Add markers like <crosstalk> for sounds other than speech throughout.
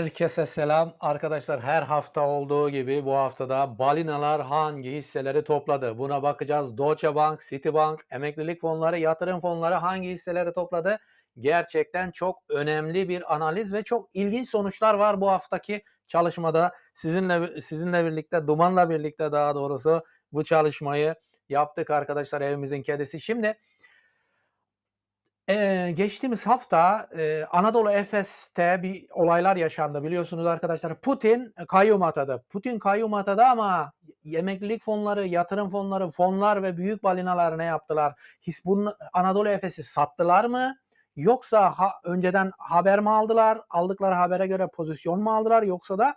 Herkese selam. Arkadaşlar her hafta olduğu gibi bu haftada balinalar hangi hisseleri topladı? Buna bakacağız. Deutsche Bank, Citibank, emeklilik fonları, yatırım fonları hangi hisseleri topladı? Gerçekten çok önemli bir analiz ve çok ilginç sonuçlar var bu haftaki çalışmada. Sizinle sizinle birlikte, Duman'la birlikte daha doğrusu bu çalışmayı yaptık arkadaşlar evimizin kedisi. Şimdi Eee, geçtiğimiz hafta, eee, Anadolu Efes'te bir olaylar yaşandı biliyorsunuz arkadaşlar. Putin kayyum atadı. Putin kayyum atadı ama emeklilik fonları, yatırım fonları, fonlar ve büyük balinalar ne yaptılar? His bunun Anadolu Efes'i sattılar mı? Yoksa ha, önceden haber mi aldılar? Aldıkları habere göre pozisyon mu aldılar? Yoksa da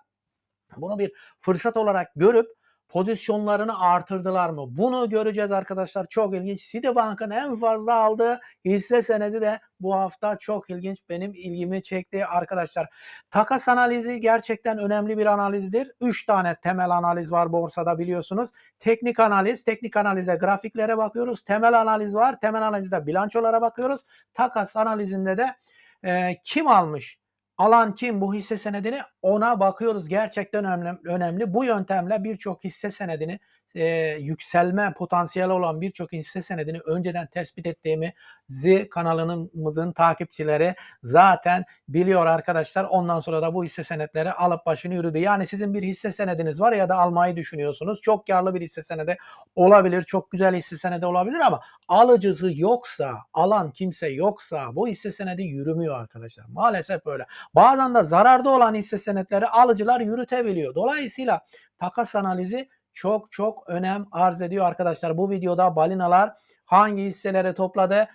bunu bir fırsat olarak görüp pozisyonlarını artırdılar mı? Bunu göreceğiz arkadaşlar. Çok ilginç. Citibank'ın en fazla aldığı hisse senedi de bu hafta çok ilginç. Benim ilgimi çekti arkadaşlar. Takas analizi gerçekten önemli bir analizdir. 3 tane temel analiz var borsada biliyorsunuz. Teknik analiz, teknik analize grafiklere bakıyoruz. Temel analiz var. Temel analizde bilançolara bakıyoruz. Takas analizinde de e, kim almış? Alan kim bu hisse senedini ona bakıyoruz. Gerçekten önemli. önemli. Bu yöntemle birçok hisse senedini e, yükselme potansiyeli olan birçok hisse senedini önceden tespit ettiğimi Z kanalımızın takipçileri zaten biliyor arkadaşlar. Ondan sonra da bu hisse senetleri alıp başını yürüdü. Yani sizin bir hisse senediniz var ya da almayı düşünüyorsunuz. Çok karlı bir hisse senedi olabilir. Çok güzel hisse senedi olabilir ama alıcısı yoksa, alan kimse yoksa bu hisse senedi yürümüyor arkadaşlar. Maalesef böyle. Bazen de zararda olan hisse senetleri alıcılar yürütebiliyor. Dolayısıyla takas analizi çok çok önem arz ediyor arkadaşlar. Bu videoda balinalar hangi hisseleri topladı?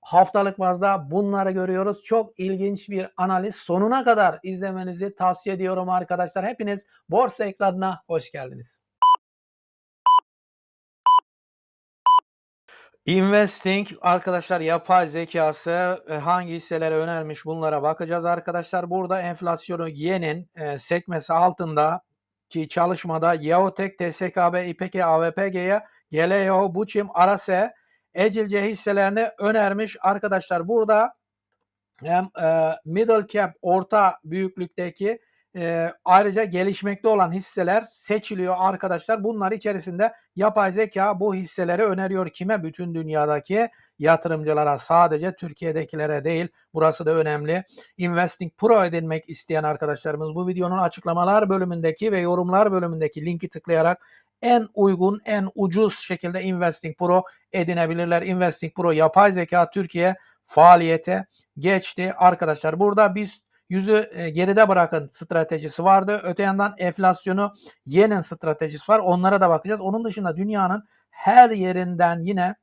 Haftalık bazda bunları görüyoruz. Çok ilginç bir analiz. Sonuna kadar izlemenizi tavsiye ediyorum arkadaşlar. Hepiniz borsa ekranına hoş geldiniz. Investing arkadaşlar yapay zekası e, hangi hisselere önermiş bunlara bakacağız arkadaşlar. Burada enflasyonu yenin e, sekmesi altında ki çalışmada Yeotek, TSKB, İPK, AVPG'ye Geleo, Buçim, Arase, Ecilce hisselerini önermiş. Arkadaşlar burada hem e, middle cap orta büyüklükteki e, ayrıca gelişmekte olan hisseler seçiliyor arkadaşlar. Bunlar içerisinde yapay zeka bu hisseleri öneriyor kime? Bütün dünyadaki yatırımcılara sadece Türkiye'dekilere değil. Burası da önemli. Investing Pro edinmek isteyen arkadaşlarımız bu videonun açıklamalar bölümündeki ve yorumlar bölümündeki linki tıklayarak en uygun, en ucuz şekilde Investing Pro edinebilirler. Investing Pro yapay zeka Türkiye faaliyete geçti. Arkadaşlar burada biz yüzü e, geride bırakın stratejisi vardı. Öte yandan enflasyonu yenin stratejisi var. Onlara da bakacağız. Onun dışında dünyanın her yerinden yine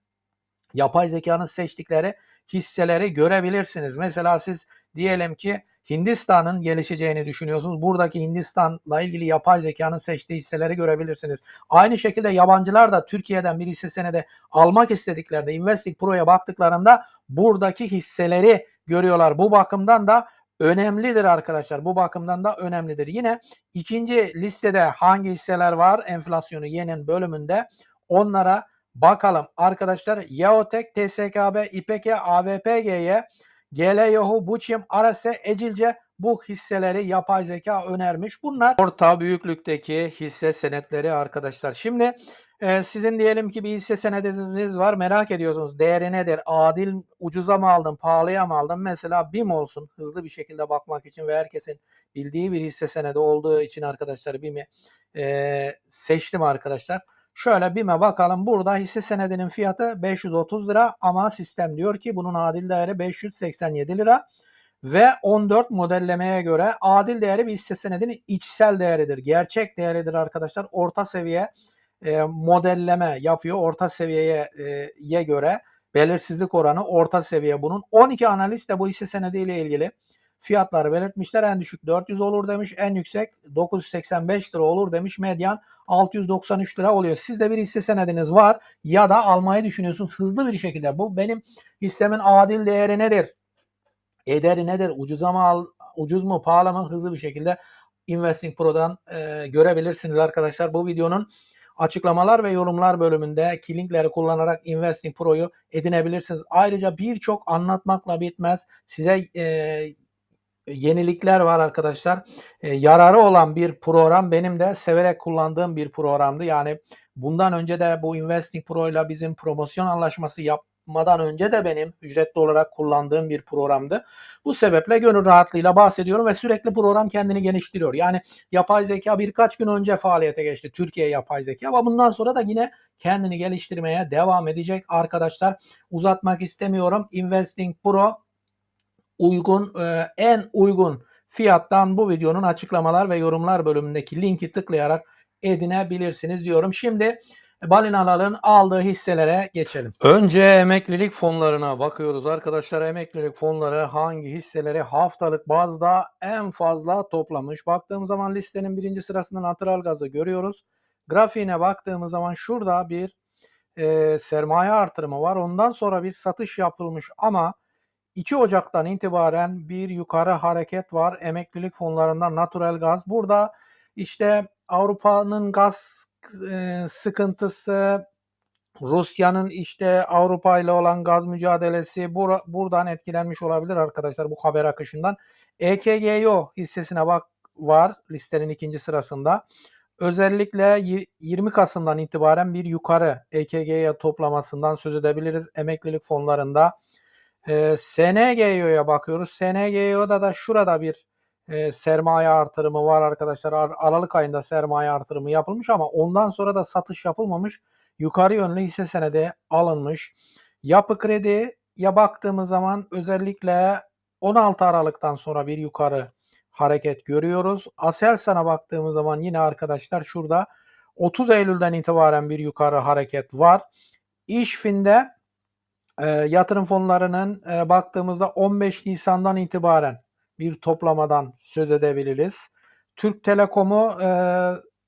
yapay zekanın seçtikleri hisseleri görebilirsiniz. Mesela siz diyelim ki Hindistan'ın gelişeceğini düşünüyorsunuz. Buradaki Hindistan'la ilgili yapay zekanın seçtiği hisseleri görebilirsiniz. Aynı şekilde yabancılar da Türkiye'den bir hisse senedi almak istediklerinde Investing Pro'ya baktıklarında buradaki hisseleri görüyorlar. Bu bakımdan da önemlidir arkadaşlar. Bu bakımdan da önemlidir. Yine ikinci listede hangi hisseler var enflasyonu yenen bölümünde onlara bakalım. Arkadaşlar Yaotek, TSKB, İPK, AVPG'ye Geleyohu, Buçim, Arase, Ecilce bu hisseleri yapay zeka önermiş. Bunlar orta büyüklükteki hisse senetleri arkadaşlar. Şimdi e, sizin diyelim ki bir hisse senediniz var merak ediyorsunuz. Değeri nedir? Adil ucuza mı aldın, pahalıya mı aldın? Mesela BİM olsun hızlı bir şekilde bakmak için ve herkesin bildiği bir hisse senedi olduğu için arkadaşlar BİM'i e, seçtim arkadaşlar. Şöyle BİM'e bakalım. Burada hisse senedinin fiyatı 530 lira ama sistem diyor ki bunun adil değeri 587 lira ve 14 modellemeye göre adil değeri bir hisse senedinin içsel değeridir. Gerçek değeridir arkadaşlar. Orta seviye e, modelleme yapıyor. Orta seviyeye e, göre belirsizlik oranı orta seviye bunun. 12 analist de bu hisse senediyle ilgili fiyatları belirtmişler. En düşük 400 olur demiş. En yüksek 985 lira olur demiş. Medyan 693 lira oluyor. Sizde bir hisse senediniz var ya da almayı düşünüyorsunuz hızlı bir şekilde. Bu benim hissemin adil değeri nedir? Ederi nedir? Ucuza mı al, ucuz mu pahalı mı hızlı bir şekilde Investing Pro'dan e, görebilirsiniz arkadaşlar. Bu videonun açıklamalar ve yorumlar bölümünde linkleri kullanarak Investing Pro'yu edinebilirsiniz. Ayrıca birçok anlatmakla bitmez. Size e, yenilikler var arkadaşlar. E, yararı olan bir program. Benim de severek kullandığım bir programdı. Yani bundan önce de bu Investing Pro ile bizim promosyon anlaşması yapmadan önce de benim ücretli olarak kullandığım bir programdı. Bu sebeple gönül rahatlığıyla bahsediyorum ve sürekli program kendini geliştiriyor. Yani yapay zeka birkaç gün önce faaliyete geçti. Türkiye yapay zeka ama bundan sonra da yine kendini geliştirmeye devam edecek arkadaşlar. Uzatmak istemiyorum. Investing Pro uygun e, en uygun fiyattan bu videonun açıklamalar ve yorumlar bölümündeki linki tıklayarak edinebilirsiniz diyorum. Şimdi balinaların aldığı hisselere geçelim. Önce emeklilik fonlarına bakıyoruz arkadaşlar. Emeklilik fonları hangi hisseleri haftalık bazda en fazla toplamış? Baktığımız zaman listenin birinci sırasında natural gazı görüyoruz. Grafiğine baktığımız zaman şurada bir e, sermaye artırımı var. Ondan sonra bir satış yapılmış ama 2 Ocak'tan itibaren bir yukarı hareket var. Emeklilik fonlarından natural gaz. Burada işte Avrupa'nın gaz sıkıntısı, Rusya'nın işte Avrupa ile olan gaz mücadelesi bur buradan etkilenmiş olabilir arkadaşlar bu haber akışından. EKGO hissesine bak var listenin ikinci sırasında. Özellikle 20 Kasım'dan itibaren bir yukarı EKG'ye toplamasından söz edebiliriz emeklilik fonlarında. E, SNGO'ya bakıyoruz. SNGO'da da şurada bir e, sermaye artırımı var arkadaşlar. Ar- Aralık ayında sermaye artırımı yapılmış ama ondan sonra da satış yapılmamış. Yukarı yönlü hisse senedi alınmış. Yapı krediye baktığımız zaman özellikle 16 Aralık'tan sonra bir yukarı hareket görüyoruz. Aselsan'a baktığımız zaman yine arkadaşlar şurada 30 Eylül'den itibaren bir yukarı hareket var. İşfin'de e, yatırım fonlarının e, baktığımızda 15 Nisan'dan itibaren bir toplamadan söz edebiliriz. Türk Telekom'u e,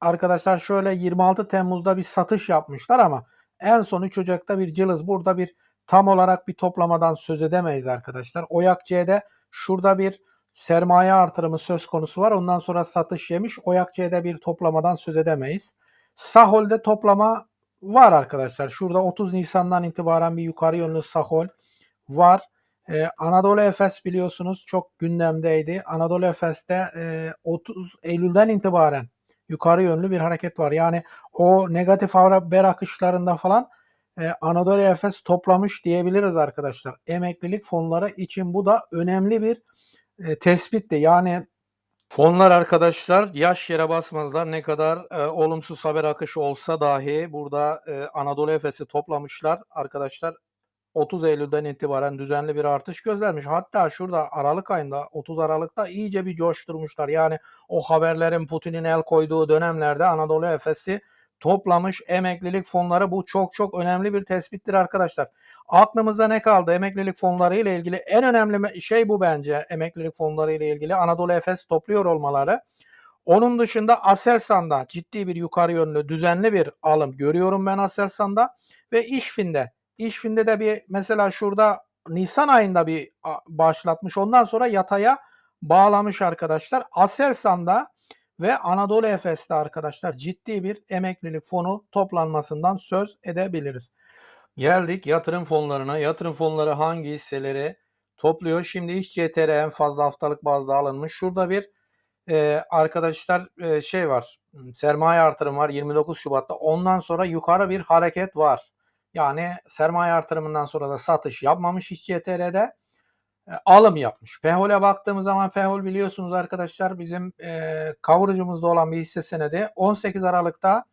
arkadaşlar şöyle 26 Temmuz'da bir satış yapmışlar ama en son 3 Ocak'ta bir cılız. Burada bir tam olarak bir toplamadan söz edemeyiz arkadaşlar. Oyak C'de şurada bir sermaye artırımı söz konusu var. Ondan sonra satış yemiş. Oyak C'de bir toplamadan söz edemeyiz. Sahol'de toplama var arkadaşlar. Şurada 30 Nisan'dan itibaren bir yukarı yönlü Sahol var. Ee, Anadolu Efes biliyorsunuz çok gündemdeydi. Anadolu Efes'te e, 30 Eylül'den itibaren yukarı yönlü bir hareket var. Yani o negatif haber akışlarında falan e, Anadolu Efes toplamış diyebiliriz arkadaşlar. Emeklilik fonları için bu da önemli bir e, tespitti. Yani Fonlar arkadaşlar yaş yere basmazlar. Ne kadar e, olumsuz haber akışı olsa dahi burada e, Anadolu Efes'i toplamışlar. Arkadaşlar 30 Eylül'den itibaren düzenli bir artış gözlenmiş. Hatta şurada Aralık ayında 30 Aralık'ta iyice bir coşturmuşlar. Yani o haberlerin Putin'in el koyduğu dönemlerde Anadolu Efes'i toplamış emeklilik fonları bu çok çok önemli bir tespittir arkadaşlar. Aklımızda ne kaldı? Emeklilik fonları ile ilgili en önemli şey bu bence. Emeklilik fonları ile ilgili Anadolu Efes topluyor olmaları. Onun dışında Aselsan'da ciddi bir yukarı yönlü düzenli bir alım görüyorum ben Aselsan'da ve İşfin'de. İşfin'de de bir mesela şurada Nisan ayında bir başlatmış. Ondan sonra yataya bağlamış arkadaşlar. Aselsan'da ve Anadolu Efes'te arkadaşlar ciddi bir emeklilik fonu toplanmasından söz edebiliriz. Geldik yatırım fonlarına. Yatırım fonları hangi hisseleri topluyor? Şimdi iş CTR en fazla haftalık bazda alınmış. Şurada bir e, arkadaşlar e, şey var. Sermaye artırım var 29 Şubat'ta. Ondan sonra yukarı bir hareket var. Yani sermaye artırımından sonra da satış yapmamış iş CTR'de e, alım yapmış. Pehol'e baktığımız zaman Pehol biliyorsunuz arkadaşlar bizim e, kavurucumuzda olan bir hisse senedi 18 Aralık'ta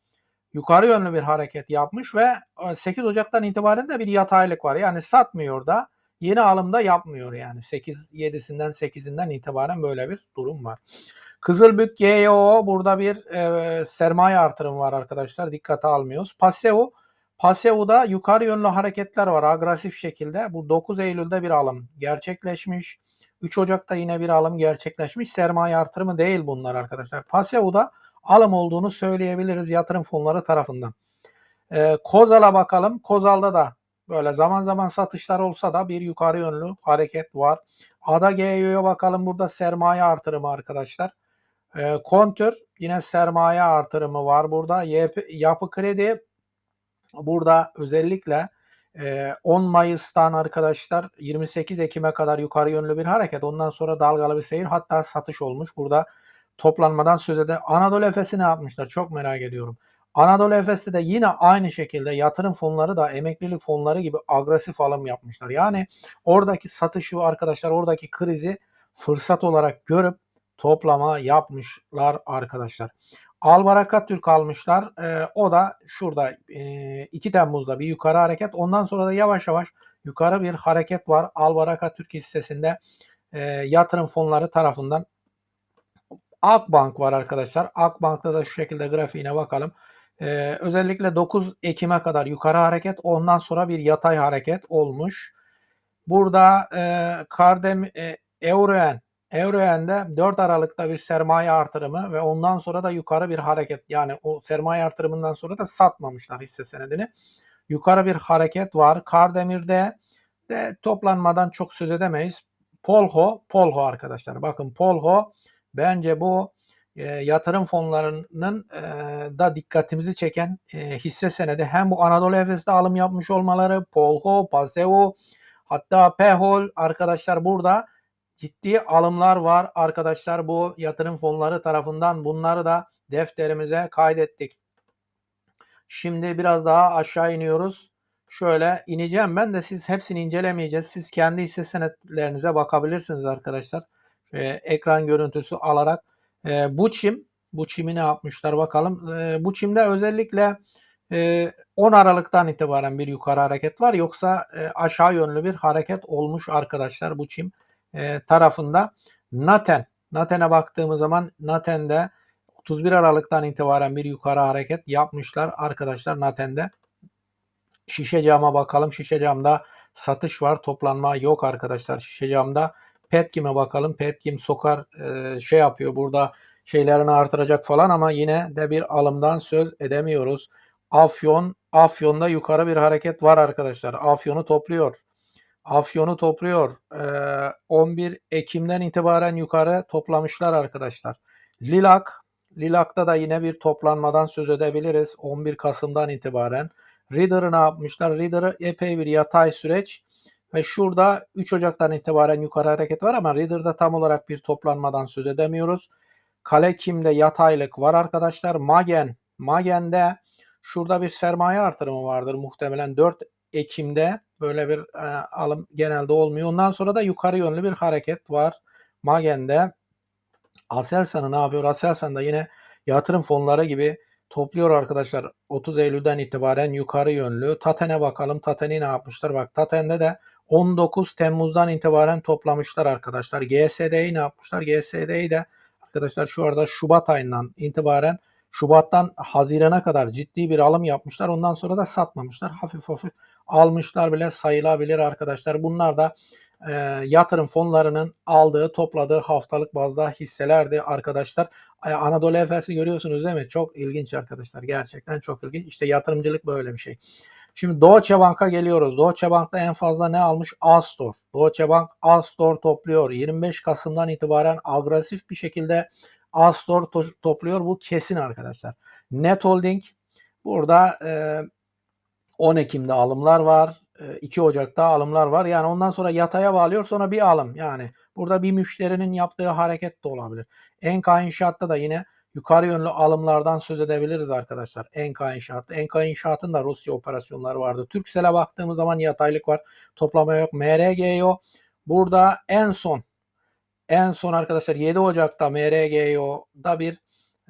yukarı yönlü bir hareket yapmış ve 8 e, Ocak'tan itibaren de bir yataylık var. Yani satmıyor da yeni alımda yapmıyor yani 8 7'sinden 8'inden itibaren böyle bir durum var. Kızılbük GEO burada bir e, sermaye artırımı var arkadaşlar. Dikkate almıyoruz. Paseo Paseo'da yukarı yönlü hareketler var agresif şekilde. Bu 9 Eylül'de bir alım gerçekleşmiş. 3 Ocak'ta yine bir alım gerçekleşmiş. Sermaye artırımı değil bunlar arkadaşlar. Paseo'da alım olduğunu söyleyebiliriz yatırım fonları tarafından. Ee, Kozal'a bakalım. Kozal'da da böyle zaman zaman satışlar olsa da bir yukarı yönlü hareket var. Ada GEO'ya bakalım. Burada sermaye artırımı arkadaşlar. Ee, Kontür yine sermaye artırımı var burada. Yapı kredi burada özellikle Eee, 10 Mayıs'tan arkadaşlar 28 Ekim'e kadar yukarı yönlü bir hareket. Ondan sonra dalgalı bir seyir hatta satış olmuş. Burada toplanmadan söz ede Anadolu Efes'i ne yapmışlar? Çok merak ediyorum. Anadolu Efes'te de yine aynı şekilde yatırım fonları da emeklilik fonları gibi agresif alım yapmışlar. Yani oradaki satışı arkadaşlar oradaki krizi fırsat olarak görüp toplama yapmışlar arkadaşlar. Albarakat Türk almışlar. E, o da şurada e, 2 Temmuz'da bir yukarı hareket. Ondan sonra da yavaş yavaş yukarı bir hareket var. Albarakat Türk hissesinde e, yatırım fonları tarafından Akbank var arkadaşlar. Akbank'ta da şu şekilde grafiğine bakalım. Ee, özellikle 9 Ekim'e kadar yukarı hareket ondan sonra bir yatay hareket olmuş. Burada e, Kardem e, Euroen Euroen'de 4 Aralık'ta bir sermaye artırımı ve ondan sonra da yukarı bir hareket yani o sermaye artırımından sonra da satmamışlar hisse senedini. Yukarı bir hareket var. Kardemir'de de toplanmadan çok söz edemeyiz. Polho, Polho arkadaşlar. Bakın Polho bence bu e, yatırım fonlarının e, da dikkatimizi çeken e, hisse senedi. Hem bu Anadolu Efes'te alım yapmış olmaları, Polho, Paseo, hatta Pehol arkadaşlar burada ciddi alımlar var arkadaşlar bu yatırım fonları tarafından. Bunları da defterimize kaydettik. Şimdi biraz daha aşağı iniyoruz. Şöyle ineceğim ben de siz hepsini incelemeyeceğiz. Siz kendi hisse senetlerinize bakabilirsiniz arkadaşlar. Şöyle ekran görüntüsü alarak. E, bu çim, bu çimi ne yapmışlar bakalım. E, bu çimde özellikle e, 10 Aralık'tan itibaren bir yukarı hareket var. Yoksa e, aşağı yönlü bir hareket olmuş arkadaşlar bu çim e, tarafında. Naten, Naten'e baktığımız zaman Naten'de 31 Aralık'tan itibaren bir yukarı hareket yapmışlar arkadaşlar Naten'de. Şişe cama bakalım. Şişe camda satış var. Toplanma yok arkadaşlar şişe camda. Petkim'e bakalım. Petkim sokar e, şey yapıyor burada şeylerini artıracak falan ama yine de bir alımdan söz edemiyoruz. Afyon, Afyon'da yukarı bir hareket var arkadaşlar. Afyon'u topluyor. Afyon'u topluyor. E, 11 Ekim'den itibaren yukarı toplamışlar arkadaşlar. Lilak, Lilak'ta da yine bir toplanmadan söz edebiliriz. 11 Kasım'dan itibaren. Reader'ı ne yapmışlar? Reader'ı epey bir yatay süreç ve şurada 3 Ocak'tan itibaren yukarı hareket var ama Reader'da tam olarak bir toplanmadan söz edemiyoruz. Kalekim'de yataylık var arkadaşlar. Magen, Magen'de şurada bir sermaye artırımı vardır muhtemelen 4 Ekim'de böyle bir e, alım genelde olmuyor. Ondan sonra da yukarı yönlü bir hareket var. Magen'de Aselsan'ı ne yapıyor? Aselsan da yine yatırım fonları gibi topluyor arkadaşlar. 30 Eylül'den itibaren yukarı yönlü. Taten'e bakalım. Taten'i ne yapmışlar? Bak Taten'de de 19 Temmuz'dan itibaren toplamışlar arkadaşlar. GSD'yi ne yapmışlar? GSD'yi de arkadaşlar şu arada Şubat ayından itibaren Şubat'tan Haziran'a kadar ciddi bir alım yapmışlar. Ondan sonra da satmamışlar. Hafif hafif almışlar bile sayılabilir arkadaşlar. Bunlar da e, yatırım fonlarının aldığı, topladığı haftalık bazda hisselerdi arkadaşlar. E, Anadolu Efes'i görüyorsunuz değil mi? Çok ilginç arkadaşlar. Gerçekten çok ilginç. İşte yatırımcılık böyle bir şey. Şimdi Deutsche Bank'a geliyoruz. Deutsche Bank'ta en fazla ne almış? Astor. Deutsche Bank Astor topluyor. 25 Kasım'dan itibaren agresif bir şekilde Astor to- topluyor. Bu kesin arkadaşlar. Net Holding burada e, 10 Ekim'de alımlar var. 2 Ocak'ta alımlar var. Yani ondan sonra yataya bağlıyor sonra bir alım. Yani burada bir müşterinin yaptığı hareket de olabilir. Enka İnşaat'ta da yine yukarı yönlü alımlardan söz edebiliriz arkadaşlar. Enka İnşaat'ta. Enka İnşaat'ın da Rusya operasyonları vardı. Türksel'e baktığımız zaman yataylık var. Toplama yok. MRGO burada en son en son arkadaşlar 7 Ocak'ta MRGO'da bir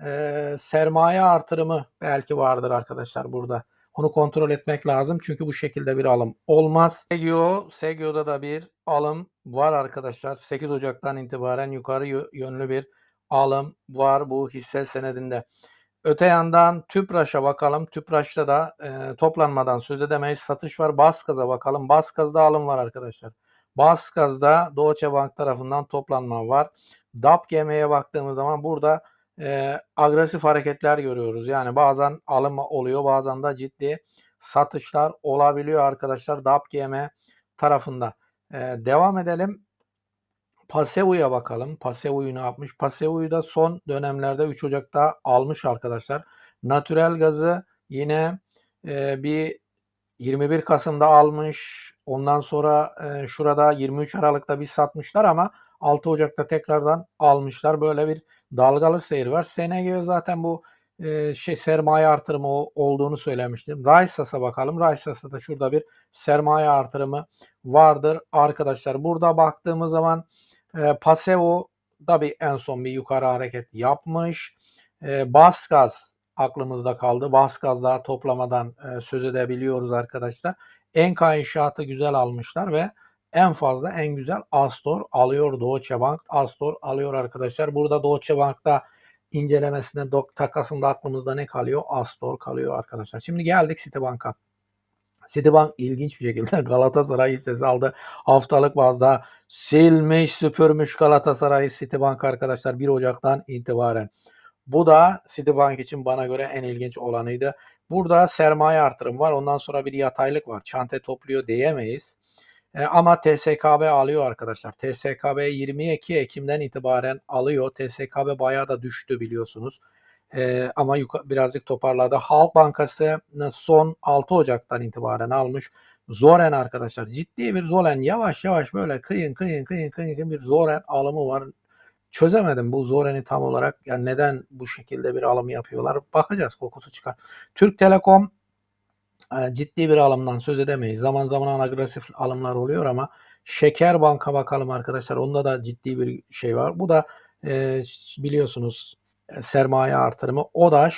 e, sermaye artırımı belki vardır arkadaşlar burada. Onu kontrol etmek lazım çünkü bu şekilde bir alım olmaz. Segio, Segio'da da bir alım var arkadaşlar. 8 Ocak'tan itibaren yukarı yönlü bir alım var bu hisse senedinde. Öte yandan Tüpraş'a bakalım. Tüpraş'ta da e, toplanmadan söz edemeyiz. Satış var. Baskaz'a bakalım. Baskaz'da alım var arkadaşlar. Baskaz'da Deutsche Bank tarafından toplanma var. DAP GM'ye baktığımız zaman burada e, agresif hareketler görüyoruz. Yani bazen alım oluyor bazen de ciddi satışlar olabiliyor arkadaşlar DAP GM tarafında. E, devam edelim. Paseu'ya bakalım. Paseu'yu ne yapmış? Paseu'yu da son dönemlerde 3 Ocak'ta almış arkadaşlar. Natürel gazı yine e, bir 21 Kasım'da almış. Ondan sonra e, şurada 23 Aralık'ta bir satmışlar ama 6 Ocak'ta tekrardan almışlar. Böyle bir dalgalı seyir var. SNG zaten bu e, şey sermaye artırımı olduğunu söylemiştim. Raysas'a bakalım. Raysas'ta da şurada bir sermaye artırımı vardır arkadaşlar. Burada baktığımız zaman e, Paseo da bir en son bir yukarı hareket yapmış. E, Basgaz aklımızda kaldı. Basgaz daha toplamadan e, söz edebiliyoruz arkadaşlar. Enka inşaatı güzel almışlar ve en fazla en güzel Astor alıyor Deutsche Bank. Astor alıyor arkadaşlar. Burada Deutsche Bank'ta incelemesinde dok takasında aklımızda ne kalıyor? Astor kalıyor arkadaşlar. Şimdi geldik Citibank'a. Citibank ilginç bir şekilde <laughs> Galatasaray hissesi aldı. Haftalık bazda silmiş süpürmüş Galatasaray Citibank arkadaşlar 1 Ocak'tan itibaren. Bu da Citibank için bana göre en ilginç olanıydı. Burada sermaye artırım var. Ondan sonra bir yataylık var. Çante topluyor diyemeyiz. E, ama TSKB alıyor arkadaşlar. TSKB 22 Ekim'den itibaren alıyor. TSKB bayağı da düştü biliyorsunuz. E, ama yuka- birazcık toparladı. Halk Bankası son 6 Ocak'tan itibaren almış. Zoren arkadaşlar ciddi bir Zoren yavaş yavaş böyle kıyın kıyın kıyın kıyın kıyın bir Zoren alımı var. Çözemedim bu Zoren'i tam olarak yani neden bu şekilde bir alım yapıyorlar. Bakacağız kokusu çıkar. Türk Telekom e, ciddi bir alımdan söz edemeyiz. Zaman zaman agresif alımlar oluyor ama Şeker Bank'a bakalım arkadaşlar. Onda da ciddi bir şey var. Bu da e, biliyorsunuz e, sermaye artırımı. ODAŞ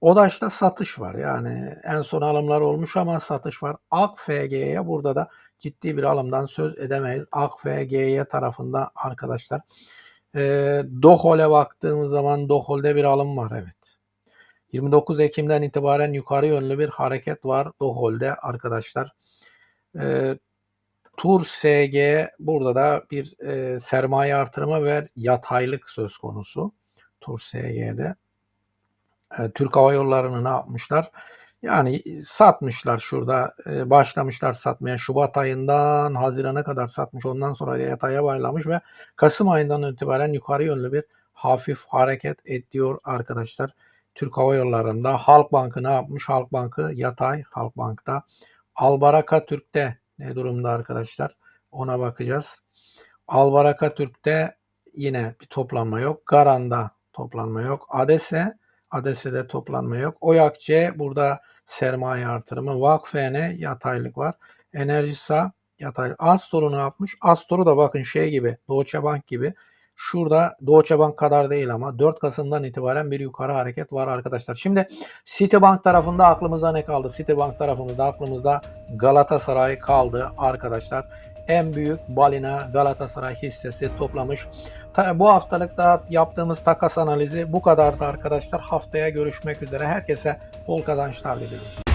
ODAŞ'ta satış var. Yani en son alımlar olmuş ama satış var. AKFG'ye burada da ciddi bir alımdan söz edemeyiz. AKFG'ye tarafında arkadaşlar. E, Dohol'e baktığımız zaman Dohol'de bir alım var evet. 29 Ekim'den itibaren yukarı yönlü bir hareket var Dohol'de arkadaşlar. E, Tur SG burada da bir e, sermaye artırımı ve yataylık söz konusu. Tur SG'de. E, Türk Hava Yolları'nı ne yapmışlar? Yani satmışlar şurada. e, başlamışlar satmaya. Şubat ayından Haziran'a kadar satmış. Ondan sonra yataya baylamış ve Kasım ayından itibaren yukarı yönlü bir hafif hareket ediyor arkadaşlar. Türk Hava Yolları'nda Halk Bankı ne yapmış? Halk Bankı yatay Halk Bank'ta. Albaraka Türk'te ne durumda arkadaşlar? Ona bakacağız. Albaraka Türk'te yine bir toplanma yok. Garan'da toplanma yok. Adese Adese'de toplanma yok. Oyakçe burada sermaye artırımı. Vakfene yataylık var. Enerjisa yatay. Astor'u ne yapmış? Astor'u da bakın şey gibi Deutsche Bank gibi Şurada Deutsche Bank kadar değil ama 4 Kasım'dan itibaren bir yukarı hareket var arkadaşlar. Şimdi Citibank tarafında aklımızda ne kaldı? Citibank tarafında aklımızda Galatasaray kaldı arkadaşlar. En büyük balina Galatasaray hissesi toplamış. Bu haftalıkta yaptığımız takas analizi bu kadardı arkadaşlar. Haftaya görüşmek üzere. Herkese bol kazançlar diliyorum.